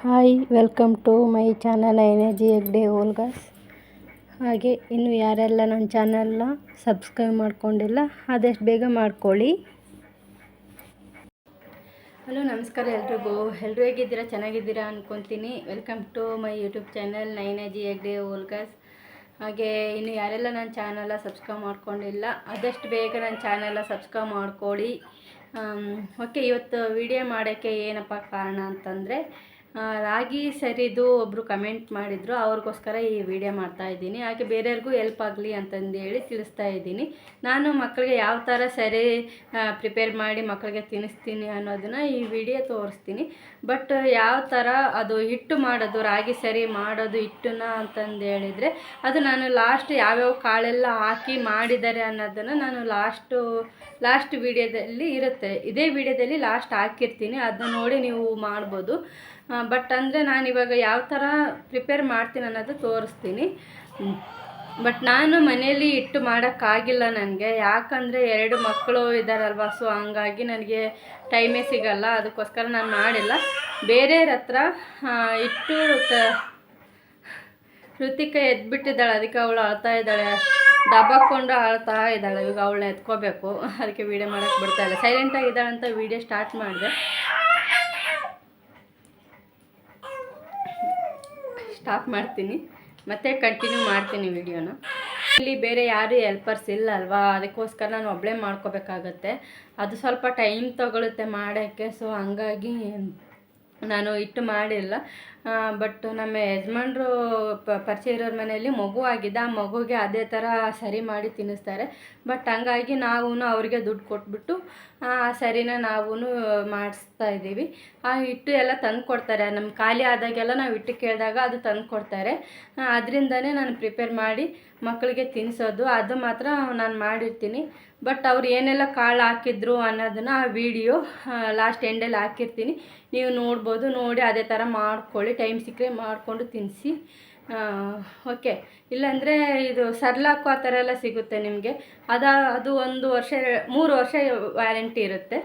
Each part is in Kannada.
Hi, welcome to my channel energy Hegde vlogs ಹಾಗೆ, ಇನ್ನು ಯಾರೆಲ್ಲ ನನ್ನ ಚಾನಲ್ನ ಸಬ್ಸ್ಕ್ರೈಬ್ ಮಾಡ್ಕೊಂಡಿಲ್ಲ, ಆದಷ್ಟು ಬೇಗ ಮಾಡ್ಕೊಳ್ಳಿ. ಹಲೋ, ನಮಸ್ಕಾರ ಎಲ್ರಿಗೂ. ಎಲ್ಲರೂ ಹೇಗಿದ್ದೀರಾ? ಚೆನ್ನಾಗಿದ್ದೀರಾ ಅಂದ್ಕೊತೀನಿ welcome to my YouTube channel Nainaji Hegde vlogs ಹಾಗೆ, ಇನ್ನು ಯಾರೆಲ್ಲ ನನ್ನ ಚಾನಲ ಸಬ್ಸ್ಕ್ರೈಬ್ ಮಾಡ್ಕೊಂಡಿಲ್ಲ, ಆದಷ್ಟು ಬೇಗ ನನ್ನ ಚಾನಲ್ನ ಸಬ್ಸ್ಕ್ರೈಬ್ ಮಾಡ್ಕೊಳ್ಳಿ. ಓಕೆ, ಇವತ್ತು ವಿಡಿಯೋ ಮಾಡೋಕ್ಕೆ ಏನಪ್ಪ ಕಾರಣ ಅಂತಂದರೆ ರಾಗಿ ಸರಿದು ಒಬ್ಬರು ಕಮೆಂಟ್ ಮಾಡಿದರು. ಅವ್ರಿಗೋಸ್ಕರ ಈ ವಿಡಿಯೋ ಮಾಡ್ತಾ ಇದ್ದೀನಿ. ಹಾಗೆ ಬೇರೆಯವ್ರಿಗೂ ಹೆಲ್ಪ್ ಆಗಲಿ ಅಂತಂದೇಳಿ ತಿಳಿಸ್ತಾ ಇದ್ದೀನಿ. ನಾನು ಮಕ್ಕಳಿಗೆ ಯಾವ ಥರ ಸರಿ ಪ್ರಿಪೇರ್ ಮಾಡಿ ಮಕ್ಕಳಿಗೆ ತಿನ್ನಿಸ್ತೀನಿ ಅನ್ನೋದನ್ನು ಈ ವಿಡಿಯೋ ತೋರಿಸ್ತೀನಿ. ಬಟ್ ಯಾವ ಥರ ಅದು ಹಿಟ್ಟು ಮಾಡೋದು, ರಾಗಿ ಸರಿ ಮಾಡೋದು ಹಿಟ್ಟನ್ನ ಅಂತಂದು ಹೇಳಿದರೆ, ಅದು ನಾನು ಲಾಸ್ಟ್ ಯಾವ್ಯಾವ ಕಾಳೆಲ್ಲ ಹಾಕಿ ಮಾಡಿದ್ದಾರೆ ಅನ್ನೋದನ್ನು ನಾನು ಲಾಸ್ಟು ಲಾಸ್ಟ್ ವಿಡಿಯೋದಲ್ಲಿ ಇರುತ್ತೆ. ಇದೇ ವಿಡಿಯೋದಲ್ಲಿ ಲಾಸ್ಟ್ ಹಾಕಿರ್ತೀನಿ. ಅದನ್ನ ನೋಡಿ ನೀವು ಮಾಡ್ಬೋದು. ಬಟ್ ಅಂದರೆ ನಾನು ಇವಾಗ ಯಾವ ಥರ ಪ್ರಿಪೇರ್ ಮಾಡ್ತೀನಿ ಅನ್ನೋದು ತೋರಿಸ್ತೀನಿ. ಬಟ್ ನಾನು ಮನೆಯಲ್ಲಿ ಇಟ್ಟು ಮಾಡೋಕ್ಕಾಗಿಲ್ಲ ನನಗೆ. ಯಾಕಂದರೆ ಎರಡು ಮಕ್ಕಳು ಇದ್ದಾರಲ್ವ ಸೊ ಹಂಗಾಗಿ ನನಗೆ ಟೈಮೇ ಸಿಗಲ್ಲ. ಅದಕ್ಕೋಸ್ಕರ ನಾನು ಮಾಡಿಲ್ಲ. ಬೇರೆಯವ್ರ ಹತ್ರ ಇಟ್ಟು ಋತಿಕ ಎದ್ಬಿಟ್ಟಿದ್ದಾಳೆ. ಅದಕ್ಕೆ ಅವಳು ಅಳ್ತಾ ಇದ್ದಾಳೆ. ದಬ್ಬಾಕೊಂಡು ಅಳ್ತಾ ಇದ್ದಾಳೆ. ಇವಾಗ ಅವಳನ್ನ ಎತ್ಕೋಬೇಕು. ಅದಕ್ಕೆ ವೀಡಿಯೋ ಮಾಡೋಕ್ಕೆ ಬಿಡ್ತಾ ಇಲ್ಲ. ಸೈಲೆಂಟಾಗಿದ್ದಾಳೆ ಅಂತ ವೀಡಿಯೋ ಸ್ಟಾರ್ಟ್ ಮಾಡಿದೆ. ಸ್ಟಾಪ್ ಮಾಡ್ತೀನಿ. ಮತ್ತೆ ಕಂಟಿನ್ಯೂ ಮಾಡ್ತೀನಿ ವಿಡಿಯೋನ ಇಲ್ಲಿ ಬೇರೆ ಯಾರು ಹೆಲ್ಪರ್ಸ್ ಇಲ್ಲ ಅಲ್ವಾ ಅದಕ್ಕೋಸ್ಕರ ನಾನು ಒಬ್ಬಳೇ ಮಾಡ್ಕೋಬೇಕಾಗತ್ತೆ. ಅದು ಸ್ವಲ್ಪ ಟೈಮ್ ತಗೊಳುತ್ತೆ ಮಾಡೋಕ್ಕೆ. ಸೊ ಹಂಗಾಗಿ ನಾನು ಇಟ್ಟು ಮಾಡಿಲ್ಲ. ಬಟ್ ನಮ್ಮ ಯಜಮಾನ್ರು ಪರಿಚಯ ಇರೋರ ಮನೆಯಲ್ಲಿ ಮಗು ಆಗಿದೆ. ಆ ಮಗುಗೆ ಅದೇ ಥರ ಸರಿ ಮಾಡಿ ತಿನ್ನಿಸ್ತಾರೆ. ಬಟ್ ಹಂಗಾಗಿ ನಾವೂ ಅವ್ರಿಗೆ ದುಡ್ಡು ಕೊಟ್ಬಿಟ್ಟು, ಆ ಸರಿನ ನಾವೂ ಮಾಡಿಸ್ತಾ ಇದ್ದೀವಿ. ಆ ಹಿಟ್ಟು ಎಲ್ಲ ತಂದು ಕೊಡ್ತಾರೆ. ನಮ್ಮ ಖಾಲಿ ಆದಾಗೆಲ್ಲ ನಾವು ಹಿಟ್ಟು ಕೇಳಿದಾಗ ಅದು ತಂದು ಕೊಡ್ತಾರೆ. ಅದರಿಂದನೇ ನಾನು ಪ್ರಿಪೇರ್ ಮಾಡಿ ಮಕ್ಕಳಿಗೆ ತಿನ್ನಿಸೋದು ಅದು ಮಾತ್ರ ನಾನು ಮಾಡಿರ್ತೀನಿ. ಬಟ್ ಅವ್ರು ಏನೆಲ್ಲ ಕಾಳು ಹಾಕಿದ್ರು ಅನ್ನೋದನ್ನು ಆ ವಿಡಿಯೋ ಲಾಸ್ಟ್ ಎಂಡಲ್ಲಿ ಹಾಕಿರ್ತೀನಿ. ನೀವು ನೋಡ್ಬೋದು, ನೋಡಿ ಅದೇ ಥರ ಮಾಡ್ಕೊಳ್ಳಿ. ಟೈಮ್ ಸಿಕ್ಕರೆ ಮಾಡಿಕೊಂಡು ತಿನ್ನಿಸಿ ಓಕೆ ಇಲ್ಲಾಂದರೆ ಇದು ಸರ್ಲಾಕು ಆ ಥರ ಎಲ್ಲ ಸಿಗುತ್ತೆ ನಿಮಗೆ. ಅದ, ಅದು ಒಂದು ವರ್ಷ, ಮೂರು ವರ್ಷ ವ್ಯಾರಂಟಿ ಇರುತ್ತೆ.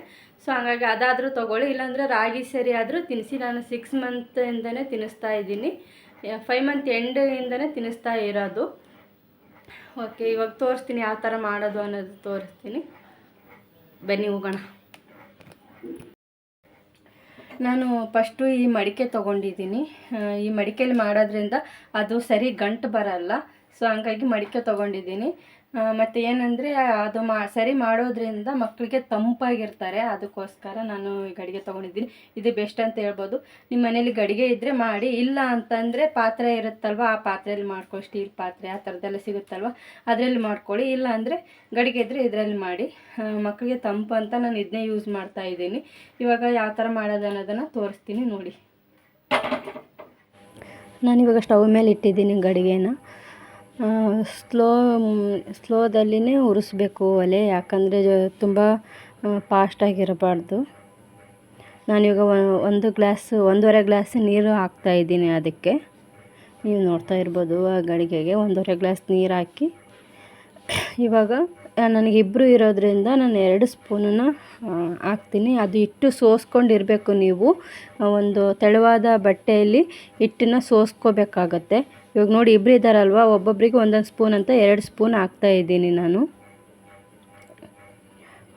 ಸೊ ಹಾಗಾಗಿ ಅದಾದರೂ ತೊಗೊಳ್ಳಿ. ಇಲ್ಲಾಂದರೆ ರಾಗಿ ಸರಿ ಆದರೂ ತಿನ್ನಿಸಿ ನಾನು ಸಿಕ್ಸ್ ಮಂತಿಂದನೇ ತಿನ್ನಿಸ್ತಾ ಇದ್ದೀನಿ. ಫೈವ್ ಮಂತ್ ಎಂಡಿಂದನೇ ತಿನ್ನಿಸ್ತಾ ಇರೋದು. ಓಕೆ ಇವಾಗ ತೋರಿಸ್ತೀನಿ ಯಾವ ಥರ ಮಾಡೋದು ಅನ್ನೋದು ತೋರಿಸ್ತೀನಿ. ಬನ್ನಿ, ಹೋಗೋಣ. ನಾನು ಫಸ್ಟು ಈ ಮಡಿಕೆ ತೊಗೊಂಡಿದ್ದೀನಿ. ಈ ಮಡಿಕೆಯಲ್ಲಿ ಮಾಡೋದ್ರಿಂದ ಅದು ಸರಿ ಗಂಟು ಬರಲ್ಲ. ಸೊ ಹಂಗಾಗಿ ಮಡಿಕೆ ತೊಗೊಂಡಿದ್ದೀನಿ. ಮತ್ತು ಏನಂದರೆ ಅದು ಮಾ, ಸರಿ ಮಾಡೋದ್ರಿಂದ ಮಕ್ಕಳಿಗೆ ತಂಪಾಗಿರ್ತಾರೆ. ಅದಕ್ಕೋಸ್ಕರ ನಾನು ಈ ಗಡಿಗೆ ತೊಗೊಂಡಿದ್ದೀನಿ. ಇದು ಬೆಸ್ಟ್ ಅಂತ ಹೇಳ್ಬೋದು. ನಿಮ್ಮ ಮನೇಲಿ ಗಡಿಗೆ ಇದ್ದರೆ ಮಾಡಿ. ಇಲ್ಲ ಅಂತಂದರೆ ಪಾತ್ರೆ ಇರುತ್ತಲ್ವ, ಆ ಪಾತ್ರೆಯಲ್ಲಿ ಮಾಡ್ಕೊಳ್ಳಿ ಸ್ಟೀಲ್ ಪಾತ್ರೆ, ಆ ಥರದ್ದೆಲ್ಲ ಸಿಗುತ್ತಲ್ವ, ಅದರಲ್ಲಿ ಮಾಡ್ಕೊಳ್ಳಿ. ಇಲ್ಲ ಅಂದರೆ ಗಡಿಗೆ ಇದ್ದರೆ ಇದರಲ್ಲಿ ಮಾಡಿ. ಮಕ್ಕಳಿಗೆ ತಂಪು ಅಂತ ನಾನು ಇದನ್ನೇ ಯೂಸ್ ಮಾಡ್ತಾ ಇದ್ದೀನಿ. ಇವಾಗ ಯಾವ ಥರ ಮಾಡೋದು ಅನ್ನೋದನ್ನು ತೋರಿಸ್ತೀನಿ ನೋಡಿ. ನಾನಿವಾಗ ಸ್ಟವ್ ಮೇಲೆ ಇಟ್ಟಿದ್ದೀನಿ ಗಡಿಗೆನ. ಸ್ಲೋ ಸ್ಲೋದಲ್ಲಿನೇ ಉರಿಸ್ಬೇಕು ಒಲೆ, ಯಾಕಂದರೆ ತುಂಬ ಫಾಸ್ಟಾಗಿರಬಾರ್ದು ನಾನಿವಾಗ ಒ- ಒಂದು ಗ್ಲಾಸ್, ಒಂದೂವರೆ ಗ್ಲಾಸ್ ನೀರು ಹಾಕ್ತಾ ಇದ್ದೀನಿ ಅದಕ್ಕೆ. ನೀವು ನೋಡ್ತಾ ಇರ್ಬೋದು ಆ ಗಡಿಗೆಗೆ, ಒಂದೂವರೆ ಗ್ಲಾಸ್ ನೀರು ಹಾಕಿ. ಇವಾಗ, ನನಗೆ ಇಬ್ಬರು ಇರೋದ್ರಿಂದ ನಾನು ಎರಡು ಸ್ಪೂನನ್ನು ಹಾಕ್ತೀನಿ. ಅದು ಹಿಟ್ಟು ಸೋಸ್ಕೊಂಡಿರಬೇಕು ನೀವು. ಒಂದು ತೆಳುವಾದ ಬಟ್ಟೆಯಲ್ಲಿ ಹಿಟ್ಟನ್ನ ಸೋಸ್ಕೋಬೇಕಾಗತ್ತೆ. ಇವಾಗ ನೋಡಿ ಇಬ್ಬರು ಇದ್ದಾರಲ್ವ? ಒಬ್ಬೊಬ್ಬರಿಗೆ ಒಂದೊಂದು ಸ್ಪೂನ್ ಅಂತ ಎರಡು ಸ್ಪೂನ್ ಹಾಕ್ತಾ ಇದ್ದೀನಿ ನಾನು.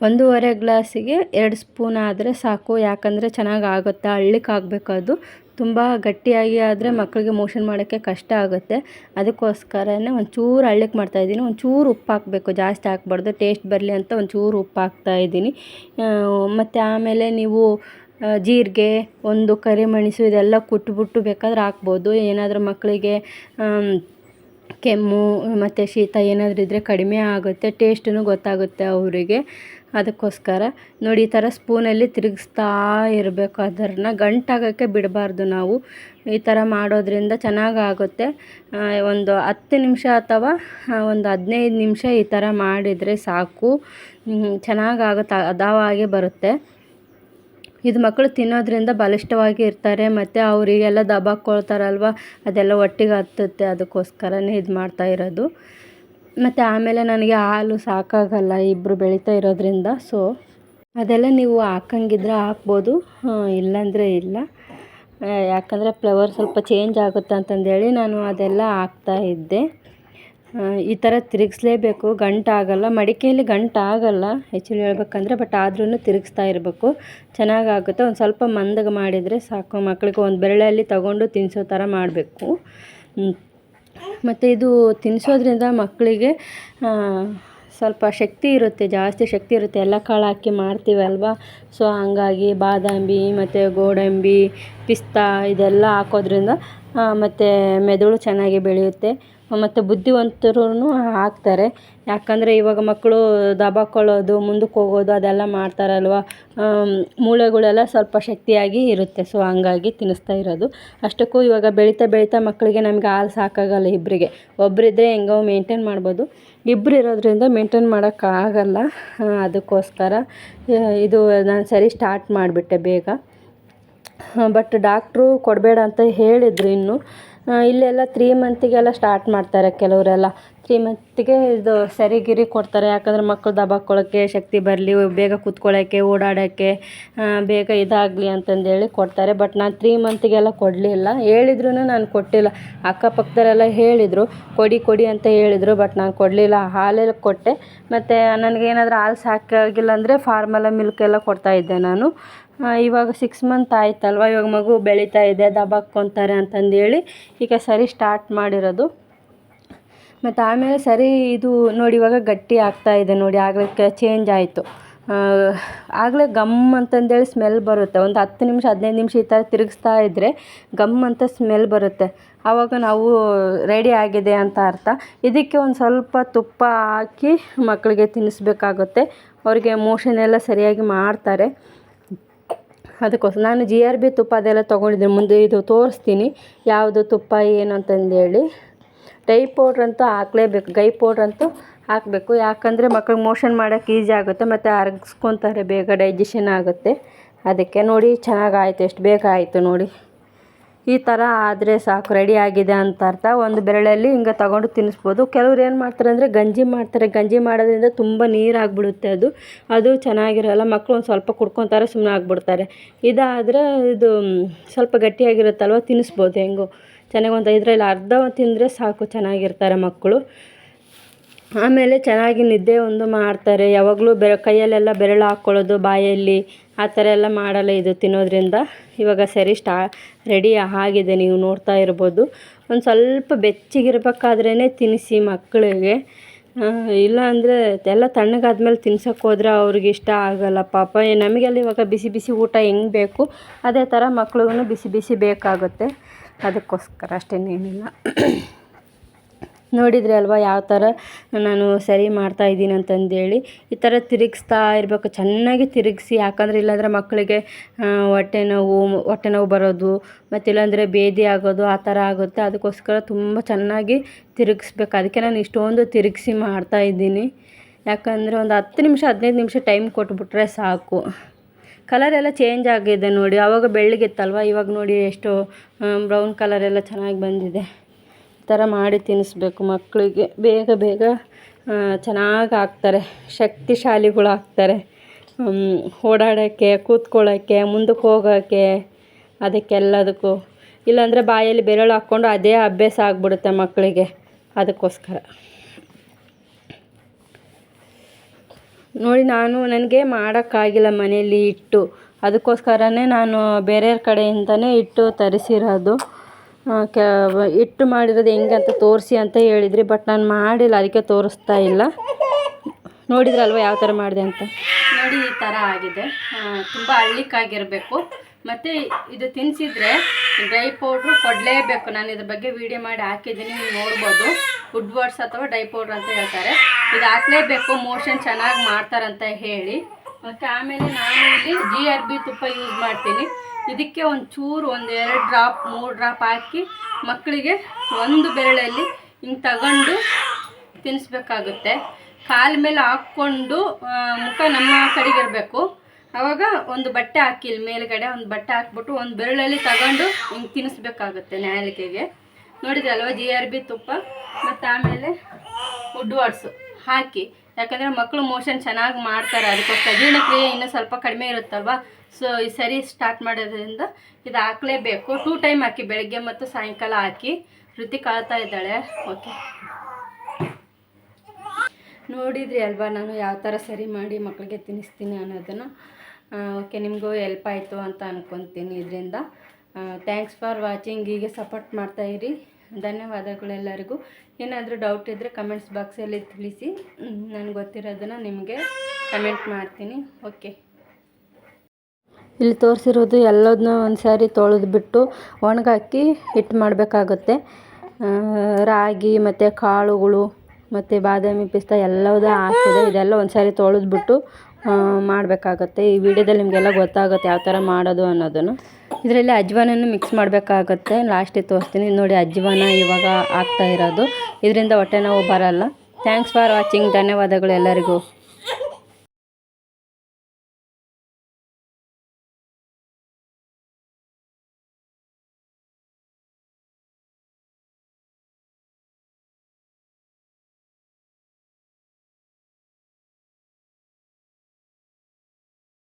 ಒಂದೂವರೆ ಗ್ಲಾಸಿಗೆ ಎರಡು ಸ್ಪೂನ್ ಆದರೆ ಸಾಕು. ಯಾಕಂದರೆ ಚೆನ್ನಾಗಿ ಆಗುತ್ತೆ. ಹಳ್ಳಿಕ್ಕೆ ಆಗಬೇಕದು ತುಂಬ ಗಟ್ಟಿಯಾಗಿ ಆದರೆ ಮಕ್ಕಳಿಗೆ ಮೋಷನ್ ಮಾಡೋಕ್ಕೆ ಕಷ್ಟ ಆಗುತ್ತೆ. ಅದಕ್ಕೋಸ್ಕರನೇ ಒಂಚೂರು ಹಳ್ಳಿಕ್ಕೆ ಮಾಡ್ತಾಯಿದ್ದೀನಿ ಒಂಚೂರು ಉಪ್ಪು ಹಾಕಬೇಕು. ಜಾಸ್ತಿ ಹಾಕ್ಬಾರ್ದು. ಟೇಸ್ಟ್ ಬರಲಿ ಅಂತ ಒಂಚೂರು ಉಪ್ಪು ಹಾಕ್ತಾಯಿದ್ದೀನಿ ಮತ್ತು ಆಮೇಲೆ ನೀವು ಜೀರಿಗೆ, ಒಂದು ಕರಿಮೆಣಸು ಇದೆಲ್ಲ ಕುಟ್ಬಿಟ್ಟು ಬೇಕಾದ್ರೆ ಹಾಕ್ಬೋದು. ಏನಾದರೂ ಮಕ್ಕಳಿಗೆ ಕೆಮ್ಮು, ಮತ್ತು ಶೀತ ಏನಾದರೂ ಇದ್ದರೆ ಕಡಿಮೆ ಆಗುತ್ತೆ ಟೇಸ್ಟೂ ಗೊತ್ತಾಗುತ್ತೆ ಅವರಿಗೆ. ಅದಕ್ಕೋಸ್ಕರ ನೋಡಿ, ಈ ಥರ ಸ್ಪೂನಲ್ಲಿ ತಿರುಗಿಸ್ತಾ ಇರಬೇಕು ಅದನ್ನು ಗಂಟಾಗೋಕ್ಕೆ ಬಿಡಬಾರ್ದು ನಾವು. ಈ ಥರ ಮಾಡೋದ್ರಿಂದ ಚೆನ್ನಾಗಾಗುತ್ತೆ. ಒಂದು ಹತ್ತು ನಿಮಿಷ ಅಥವಾ ಒಂದು ಹದಿನೈದು ನಿಮಿಷ ಈ ಥರ ಮಾಡಿದರೆ ಸಾಕು. ಚೆನ್ನಾಗಾಗುತ್ತೆ, ಅದಾವಾಗೆ ಬರುತ್ತೆ. ಇದು ಮಕ್ಕಳು ತಿನ್ನೋದ್ರಿಂದ ಬಲಿಷ್ಠವಾಗಿ ಇರ್ತಾರೆ, ಮತ್ತು ಅವರಿಗೆಲ್ಲ ದಬಾಕ್ಕೊಳ್ತಾರಲ್ವ ಅದೆಲ್ಲ ಒಟ್ಟಿಗೆ ಹತ್ತುತ್ತೆ. ಅದಕ್ಕೋಸ್ಕರನೇ ಇದು ಮಾಡ್ತಾ ಇರೋದು. ಮತ್ತು ಆಮೇಲೆ ನನಗೆ ಹಾಲು ಸಾಕಾಗಲ್ಲ ಇಬ್ಬರು ಬೆಳೀತಾ ಇರೋದ್ರಿಂದ. ಸೊ ಅದೆಲ್ಲ ನೀವು ಹಾಕಂಗಿದ್ರೆ ಹಾಕ್ಬೋದು. ಇಲ್ಲಾಂದರೆ ಇಲ್ಲ. ಯಾಕಂದರೆ ಫ್ಲವರ್ ಸ್ವಲ್ಪ ಚೇಂಜ್ ಆಗುತ್ತೆ ಅಂತಂದೇಳಿ ನಾನು ಅದೆಲ್ಲ ಹಾಕ್ತಾ ಇದ್ದೆ. ಈ ಥರ ತಿರುಗಿಸ್ಲೇಬೇಕು. ಗಂಟು ಆಗಲ್ಲ ಮಡಿಕೆಯಲ್ಲಿ ಗಂಟು ಆಗಲ್ಲ ಆ್ಯಕ್ಚುಲಿ ಹೇಳ್ಬೇಕಂದ್ರೆ, ಬಟ್ ಆದ್ರೂ ತಿರುಗಿಸ್ತಾ ಇರಬೇಕು. ಚೆನ್ನಾಗಾಗುತ್ತೆ. ಒಂದು ಸ್ವಲ್ಪ ಮಂದಗೆ ಮಾಡಿದರೆ ಸಾಕು. ಮಕ್ಕಳಿಗೆ ಒಂದು ಬೆರಳಲ್ಲಿ ತಗೊಂಡು ತಿನ್ನಿಸೋ ಥರ ಮಾಡಬೇಕು. ಮತ್ತು ಇದು ತಿನ್ನಿಸೋದ್ರಿಂದ ಮಕ್ಕಳಿಗೆ ಸ್ವಲ್ಪ ಶಕ್ತಿ ಇರುತ್ತೆ. ಜಾಸ್ತಿ ಶಕ್ತಿ ಇರುತ್ತೆ. ಎಲ್ಲ ಕಾಳು ಹಾಕಿ ಮಾಡ್ತೀವಲ್ವ ಸೊ, ಹಂಗಾಗಿ ಬಾದಾಮಿ, ಮತ್ತು ಗೋಡಂಬಿ, ಪಿಸ್ತಾ ಇದೆಲ್ಲ ಹಾಕೋದ್ರಿಂದ ಮತ್ತು ಮೆದುಳು ಚೆನ್ನಾಗಿ ಬೆಳೆಯುತ್ತೆ. ಮತ್ತು ಬುದ್ಧಿವಂತರೂ ಆಗ್ತಾರೆ ಯಾಕಂದರೆ ಇವಾಗ ಮಕ್ಕಳು ದಬಾಕೊಳ್ಳೋದು, ಮುಂದಕ್ಕೆ ಹೋಗೋದು, ಅದೆಲ್ಲ ಮಾಡ್ತಾರಲ್ವ? ಮೂಳೆಗಳೆಲ್ಲ ಸ್ವಲ್ಪ ಶಕ್ತಿಯಾಗಿ ಇರುತ್ತೆ. ಸೊ ಹಂಗಾಗಿ ತಿನ್ನಿಸ್ತಾ ಇರೋದು. ಅಷ್ಟಕ್ಕೂ ಇವಾಗ ಬೆಳೀತಾ ಬೆಳೀತಾ ಮಕ್ಕಳಿಗೆ ನಮಗೆ ಹಾಲು ಸಾಕಾಗಲ್ಲ ಇಬ್ಬರಿಗೆ ಒಬ್ಬರಿದ್ದರೆ ಹೆಂಗೋ ಮೇಂಟೈನ್ ಮಾಡ್ಬೋದು. ಇಬ್ಬರು ಇರೋದ್ರಿಂದ ಮೇಂಟೈನ್ ಮಾಡೋಕ್ಕಾಗಲ್ಲ. ಅದಕ್ಕೋಸ್ಕರ ಇದು ನಾನು ಸರಿ ಸ್ಟಾರ್ಟ್ ಮಾಡಿಬಿಟ್ಟೆ ಬೇಗ. ಬಟ್ ಡಾಕ್ಟ್ರು ಕೊಡಬೇಡ ಅಂತ ಹೇಳಿದರು ಇನ್ನು. ಇಲ್ಲೆಲ್ಲ ತ್ರೀ ಮಂತಿಗೆಲ್ಲ ಸ್ಟಾರ್ಟ್ ಮಾಡ್ತಾರೆ ಕೆಲವರೆಲ್ಲ. ತ್ರೀ ಮಂತಿಗೆ ಇದು ಸರಿ ಗಿರಿ ಕೊಡ್ತಾರೆ. ಯಾಕಂದರೆ ಮಕ್ಕಳು ದಬಾಕೊಳ್ಳೋಕ್ಕೆ ಶಕ್ತಿ ಬರಲಿ, ಬೇಗ ಕೂತ್ಕೊಳ್ಳೋಕ್ಕೆ ಓಡಾಡೋಕ್ಕೆ ಬೇಗ ಇದಾಗಲಿ ಅಂತಂದೇಳಿ ಕೊಡ್ತಾರೆ. ಬಟ್ ನಾನು ತ್ರೀ ಮಂತಿಗೆಲ್ಲ ಕೊಡಲಿಲ್ಲ. ಹೇಳಿದ್ರು ನಾನು ಕೊಟ್ಟಿಲ್ಲ. ಅಕ್ಕಪಕ್ಕದವರೆಲ್ಲ ಹೇಳಿದರು. ಕೊಡಿ ಕೊಡಿ ಅಂತ ಹೇಳಿದರು. ಬಟ್ ನಾನು ಕೊಡಲಿಲ್ಲ. ಹಾಲೆಲ್ಲ ಕೊಟ್ಟೆ. ಮತ್ತು ನನಗೇನಾದರೂ ಹಾಲು ಸಾಕಾಗಿಲ್ಲ ಅಂದರೆ ಫಾರ್ಮಲ ಮಿಲ್ಕ್ ಎಲ್ಲ ಕೊಡ್ತಾಯಿದ್ದೆ ನಾನು. ಇವಾಗ ಸಿಕ್ಸ್ ಮಂತ್ ಆಯ್ತಲ್ವ? ಇವಾಗ ಮಗು ಬೆಳೀತಾ ಇದೆ, ದಬಾಕ್ಕೊತಾರೆ ಅಂತಂದೇಳಿ ಈಗ ಸರಿ ಸ್ಟಾರ್ಟ್ ಮಾಡಿರೋದು. ಮತ್ತು ಆಮೇಲೆ ಸರಿ ಇದು ನೋಡಿ ಇವಾಗ ಗಟ್ಟಿ ಆಗ್ತಾ ಇದೆ ನೋಡಿ ಆಗಲೇ ಚೇಂಜ್ ಆಯಿತು. ಆಗಲೇ ಗಮ್ ಅಂತಂದೇಳಿ ಸ್ಮೆಲ್ ಬರುತ್ತೆ. ಒಂದು ಹತ್ತು ನಿಮಿಷ, ಹದಿನೈದು ನಿಮಿಷ ಈ ಥರ ತಿರುಗಿಸ್ತಾ ಇದ್ದರೆ ಗಮ್ ಅಂತ ಸ್ಮೆಲ್ ಬರುತ್ತೆ. ಆವಾಗ ನಾವು ರೆಡಿ ಆಗಿದೆ ಅಂತ ಅರ್ಥ. ಇದಕ್ಕೆ ಒಂದು ಸ್ವಲ್ಪ ತುಪ್ಪ ಹಾಕಿ ಮಕ್ಕಳಿಗೆ ತಿನ್ನಿಸ್ಬೇಕಾಗುತ್ತೆ. ಅವರಿಗೆ ಮೋಷನ್ ಎಲ್ಲ ಸರಿಯಾಗಿ ಮಾಡ್ತಾರೆ. ಅದಕ್ಕೋಸ್ಕರ ನಾನು ಜಿ ಆರ್ ಬಿ ತುಪ್ಪ ಅದೆಲ್ಲ ತೊಗೊಂಡಿದ್ದೀನಿ. ಮುಂದೆ ಇದು ತೋರಿಸ್ತೀನಿ. ಯಾವುದು ತುಪ್ಪ, ಏನು ಅಂತಂದೇಳಿ ಡೈ ಪೌಡ್ರ್ ಅಂತೂ ಹಾಕ್ಲೇಬೇಕು. ಗೈ ಪೌಡ್ರ್ ಅಂತೂ ಹಾಕಬೇಕು. ಯಾಕಂದರೆ ಮಕ್ಳಿಗೆ ಮೋಷನ್ ಮಾಡೋಕ್ಕೆ ಈಸಿ ಆಗುತ್ತೆ, ಮತ್ತು ಅರಗಿಸ್ಕೊತಾರೆ, ಬೇಗ ಡೈಜೆಷನ್ ಆಗುತ್ತೆ. ಅದಕ್ಕೆ ನೋಡಿ ಚೆನ್ನಾಗಿ ಆಯಿತು ಎಷ್ಟು ಬೇಗ ಆಯಿತು ನೋಡಿ. ಈ ಥರ ಆದರೆ ಸಾಕು ರೆಡಿ ಆಗಿದೆ ಅಂತ ಅರ್ಥ. ಒಂದು ಬೆರಳಲ್ಲಿ ಹಿಂಗೆ ತಗೊಂಡು ತಿನ್ನಿಸ್ಬೋದು. ಕೆಲವ್ರು ಏನು ಮಾಡ್ತಾರೆ ಅಂದರೆ ಗಂಜಿ ಮಾಡ್ತಾರೆ. ಗಂಜಿ ಮಾಡೋದ್ರಿಂದ ತುಂಬ ನೀರು ಆಗಿಬಿಡುತ್ತೆ ಅದು. ಅದು ಚೆನ್ನಾಗಿರಲ್ಲ. ಮಕ್ಕಳು ಒಂದು ಸ್ವಲ್ಪ ಕುಡ್ಕೊತಾರೆ ಸುಮ್ಮನೆ ಆಗಿಬಿಡ್ತಾರೆ. ಇದಾದರೆ ಇದು ಸ್ವಲ್ಪ ಗಟ್ಟಿಯಾಗಿರುತ್ತಲ್ವ? ತಿನ್ನಿಸ್ಬೋದು ಹೆಂಗೋ. ಚೆನ್ನಾಗಿ ಒಂದು ಐದರಲ್ಲಿ ಅರ್ಧ ತಿಂದರೆ ಸಾಕು, ಚೆನ್ನಾಗಿರ್ತಾರೆ ಮಕ್ಕಳು ಆಮೇಲೆ ಚೆನ್ನಾಗಿ ನಿದ್ದೆ ಒಂದು ಮಾಡ್ತಾರೆ. ಯಾವಾಗಲೂ ಬೆರ, ಕೈಯಲ್ಲೆಲ್ಲ ಬೆರಳು ಹಾಕ್ಕೊಳ್ಳೋದು, ಬಾಯಲ್ಲಿ ಆ ಥರ ಎಲ್ಲ ಮಾಡಲ್ಲ ಇದು ತಿನ್ನೋದ್ರಿಂದ. ಇವಾಗ ಸರಿ ಸ್ಟಾ, ರೆಡಿ ಆಗಿದೆ. ನೀವು ನೋಡ್ತಾ ಇರ್ಬೋದು. ಒಂದು ಸ್ವಲ್ಪ ಬೆಚ್ಚಗಿರ್ಬೇಕಾದ್ರೇ ತಿನ್ನಿಸಿ ಮಕ್ಕಳಿಗೆ. ಇಲ್ಲ ಅಂದರೆ ಎಲ್ಲ ತಣ್ಣಗಾದ್ಮೇಲೆ ತಿನ್ಸೋಕ್ಕೋದ್ರೆ ಅವ್ರಿಗೆ ಇಷ್ಟ ಆಗಲ್ಲ ಪಾಪ. ನಮಗೆಲ್ಲ ಇವಾಗ ಬಿಸಿ ಬಿಸಿ ಊಟ ಹೆಂಗೆ ಬೇಕು? ಅದೇ ಥರ ಮಕ್ಳಿಗೂ ಬಿಸಿ ಬಿಸಿ ಬೇಕಾಗುತ್ತೆ. ಅದಕ್ಕೋಸ್ಕರ ಅಷ್ಟೇನೇನಿಲ್ಲ ನೋಡಿದ್ರಿ ಅಲ್ವಾ ಯಾವ ಥರ ನಾನು ಸರಿ ಮಾಡ್ತಾ ಇದ್ದೀನಿ ಅಂತಂದೇಳಿ ಈ ಥರ ತಿರುಗಿಸ್ತಾ ಇರಬೇಕು. ಚೆನ್ನಾಗಿ ತಿರುಗಿಸಿ, ಯಾಕಂದರೆ ಇಲ್ಲಾಂದರೆ ಮಕ್ಕಳಿಗೆ ಹೊಟ್ಟೆ ನೋವು ಹೊಟ್ಟೆ ನೋವು ಬರೋದು, ಮತ್ತು ಇಲ್ಲಾಂದರೆ ಭೇದಿ ಆಗೋದು, ಆ ಥರ ಆಗುತ್ತೆ. ಅದಕ್ಕೋಸ್ಕರ ತುಂಬ ಚೆನ್ನಾಗಿ ತಿರುಗಿಸ್ಬೇಕು. ಅದಕ್ಕೆ ನಾನು ಇಷ್ಟೊಂದು ತಿರುಗಿಸಿ ಮಾಡ್ತಾ ಇದ್ದೀನಿ. ಯಾಕಂದರೆ ಒಂದು ಹತ್ತು ನಿಮಿಷ, ಹದಿನೈದು ನಿಮಿಷ ಟೈಮ್ ಕೊಟ್ಬಿಟ್ರೆ ಸಾಕು. ಕಲರ್ ಎಲ್ಲ ಚೇಂಜ್ ಆಗಿದೆ ನೋಡಿ. ಆವಾಗ ಬೆಳ್ಳಗಿತ್ತಲ್ವ? ಇವಾಗ ನೋಡಿ ಎಷ್ಟು ಬ್ರೌನ್ ಕಲರ್ ಎಲ್ಲ ಚೆನ್ನಾಗಿ ಬಂದಿದೆ. ಥರ ಮಾಡಿ ತಿನ್ನಿಸ್ಬೇಕು ಮಕ್ಕಳಿಗೆ. ಬೇಗ ಬೇಗ ಚೆನ್ನಾಗಿ ಆಗ್ತಾರೆ. ಶಕ್ತಿಶಾಲಿಗಳಾಗ್ತಾರೆ. ಓಡಾಡೋಕ್ಕೆ, ಕೂತ್ಕೊಳ್ಳೋಕ್ಕೆ, ಮುಂದಕ್ಕೆ ಹೋಗೋಕ್ಕೆ, ಅದಕ್ಕೆಲ್ಲದಕ್ಕೂ. ಇಲ್ಲಾಂದರೆ ಬಾಯಲ್ಲಿ ಬೆರಳು ಹಾಕ್ಕೊಂಡು ಅದೇ ಅಭ್ಯಾಸ ಆಗಿಬಿಡುತ್ತೆ ಮಕ್ಕಳಿಗೆ. ಅದಕ್ಕೋಸ್ಕರ. ನೋಡಿ, ನಾನು ನನಗೆ ಮಾಡೋಕ್ಕಾಗಿಲ್ಲ ಮನೆಯಲ್ಲಿ ಇಟ್ಟು. ಅದಕ್ಕೋಸ್ಕರನೇ ನಾನು ಬೇರೆಯವ್ರ ಕಡೆಯಿಂದನೇ ಇಟ್ಟು ತರಿಸಿರೋದು. ಕ ಹಿಟ್ಟು ಮಾಡಿರೋದು ಹೆಂಗೆ ಅಂತ ತೋರಿಸಿ ಅಂತ ಹೇಳಿದ್ರಿ ಬಟ್ ನಾನು ಮಾಡಿಲ್ಲ, ಅದಕ್ಕೆ ತೋರಿಸ್ತಾ ಇಲ್ಲ. ನೋಡಿದ್ರಲ್ವ ಯಾವ ಥರ ಮಾಡಿದೆ ಅಂತ? ನೋಡಿ, ಈ ಥರ ಆಗಿದೆ. ತುಂಬ ಹಳ್ಳಿಕ್ಕಾಗಿರಬೇಕು ಮತ್ತು ಇದು ತಿನ್ನಿಸಿದ್ರೆ ಡ್ರೈ ಪೌಡ್ರು ಕೊಡಲೇಬೇಕು. ನಾನು ಇದ್ರ ಬಗ್ಗೆ ವಿಡಿಯೋ ಮಾಡಿ ಹಾಕಿದ್ದೀನಿ, ನೀವು ನೋಡ್ಬೋದು. ವುಡ್ ವರ್ಡ್ಸ್ ಅಥವಾ ಡ್ರೈ ಪೌಡ್ರ್ ಅಂತ ಹೇಳ್ತಾರೆ. ಇದು ಹಾಕ್ಲೇಬೇಕು ಮೋಷನ್ ಚೆನ್ನಾಗಿ ಮಾಡ್ತಾರಂತ ಹೇಳಿ. ಮತ್ತು ಆಮೇಲೆ ನಾನು ಇಲ್ಲಿ ಜಿ ಆರ್ ಬಿ ತುಪ್ಪ ಯೂಸ್ ಮಾಡ್ತೀನಿ. ಇದಕ್ಕೆ ಒಂದು ಚೂರು ಒಂದು ಎರಡು ಡ್ರಾಪ್, ಮೂರು ಡ್ರಾಪ್ ಹಾಕಿ ಮಕ್ಕಳಿಗೆ ಒಂದು ಬೆರಳಲ್ಲಿ ಹಿಂಗೆ ತಗೊಂಡು ತಿನ್ನಿಸ್ಬೇಕಾಗುತ್ತೆ. ಕಾಲ ಮೇಲೆ ಹಾಕ್ಕೊಂಡು ಮುಖ ನಮ್ಮ ಕಡೆಗೆ ಇರಬೇಕು. ಆವಾಗ ಒಂದು ಬಟ್ಟೆ ಹಾಕಿ, ಇಲ್ಲಿ ಮೇಲ್ಗಡೆ ಒಂದು ಬಟ್ಟೆ ಹಾಕ್ಬಿಟ್ಟು ಒಂದು ಬೆರಳಲ್ಲಿ ತಗೊಂಡು ಹಿಂಗೆ ತಿನ್ನಿಸ್ಬೇಕಾಗುತ್ತೆ ನಾಲಿಗೆಗೆ ನೋಡಿದ್ರಲ್ವ, ಜಿ ಆರ್ ಬಿ ತುಪ್ಪ ಮತ್ತು ಆಮೇಲೆ ವುಡ್ ವಾಟ್ಸು ಹಾಕಿ. ಯಾಕಂದರೆ ಮಕ್ಕಳು ಮೋಷನ್ ಚೆನ್ನಾಗಿ ಮಾಡ್ತಾರೆ, ಅದಕ್ಕೋಸ್ಕರ ಜೀರ್ಣಕ್ರಿಯೆ ಇನ್ನೂ ಸ್ವಲ್ಪ ಕಡಿಮೆ ಇರುತ್ತಲ್ವ? ಸೊ ಈ ಸರಿ ಸ್ಟಾರ್ಟ್ ಮಾಡೋದ್ರಿಂದ ಇದು ಹಾಕಲೇಬೇಕು. ಟೂ ಟೈಮ್ ಹಾಕಿ, ಬೆಳಗ್ಗೆ ಮತ್ತು ಸಾಯಂಕಾಲ ಹಾಕಿ. ಋತಿ ಕಳ್ತಾ ಇದ್ದಾಳೆ. ಓಕೆ ನೋಡಿದ್ರಿ ಅಲ್ವಾ ನಾನು ಯಾವ ಥರ ಸರಿ ಮಾಡಿ ಮಕ್ಕಳಿಗೆ ತಿನ್ನಿಸ್ತೀನಿ ಅನ್ನೋದನ್ನು? ಓಕೆ ನಿಮಗೂ ಹೆಲ್ಪ್ ಆಯಿತು ಅಂತ ಅಂದ್ಕೊತೀನಿ ಇದರಿಂದ. ಥ್ಯಾಂಕ್ಸ್ ಫಾರ್ ವಾಚಿಂಗ್ ಹೀಗೆ ಸಪೋರ್ಟ್ ಮಾಡ್ತಾಯಿರಿ ಧನ್ಯವಾದಗಳು ಎಲ್ಲರಿಗೂ ಏನಾದರೂ ಡೌಟ್ ಇದ್ದರೆ ಕಮೆಂಟ್ಸ್ ಬಾಕ್ಸಲ್ಲಿ ತಿಳಿಸಿ. ನನಗೆ ಗೊತ್ತಿರೋದನ್ನು ನಿಮಗೆ ಕಮೆಂಟ್ ಮಾಡ್ತೀನಿ. ಓಕೆ ಇಲ್ಲಿ ತೋರಿಸಿರೋದು ಎಲ್ಲದನ್ನ ಒಂದು ಸಾರಿ ತೊಳೆದ್ಬಿಟ್ಟು ಒಣಗಾಕಿ ಹಿಟ್ಟು ಮಾಡಬೇಕಾಗುತ್ತೆ. ರಾಗಿ ಮತ್ತು ಕಾಳುಗಳು ಮತ್ತು ಬಾದಾಮಿ ಪಿಸ್ತಾ ಎಲ್ಲವೂ ಹಾಕಿದೆ ಇದೆಲ್ಲ ಒಂದು ಸಾರಿ ತೊಳೆದ್ಬಿಟ್ಟು ಮಾಡಬೇಕಾಗತ್ತೆ. ಈ ವಿಡಿಯೋದಲ್ಲಿ ನಿಮಗೆಲ್ಲ ಗೊತ್ತಾಗುತ್ತೆ ಯಾವ ಥರ ಮಾಡೋದು ಅನ್ನೋದನ್ನು. ಇದರಲ್ಲಿ ಅಜ್ವಾನನ್ನು ಮಿಕ್ಸ್ ಮಾಡಬೇಕಾಗತ್ತೆ. ಲಾಸ್ಟಿಗೆ ತೋರಿಸ್ತೀನಿ. ನೋಡಿ ಅಜ್ವಾನ ಇವಾಗ ಆಗ್ತಾ ಇರೋದು. ಇದರಿಂದ ಹೊಟ್ಟೆ ನೋವು ಬರಲ್ಲ. ಥ್ಯಾಂಕ್ಸ್ ಫಾರ್ ವಾಚಿಂಗ್ ಧನ್ಯವಾದಗಳು ಎಲ್ಲರಿಗೂ.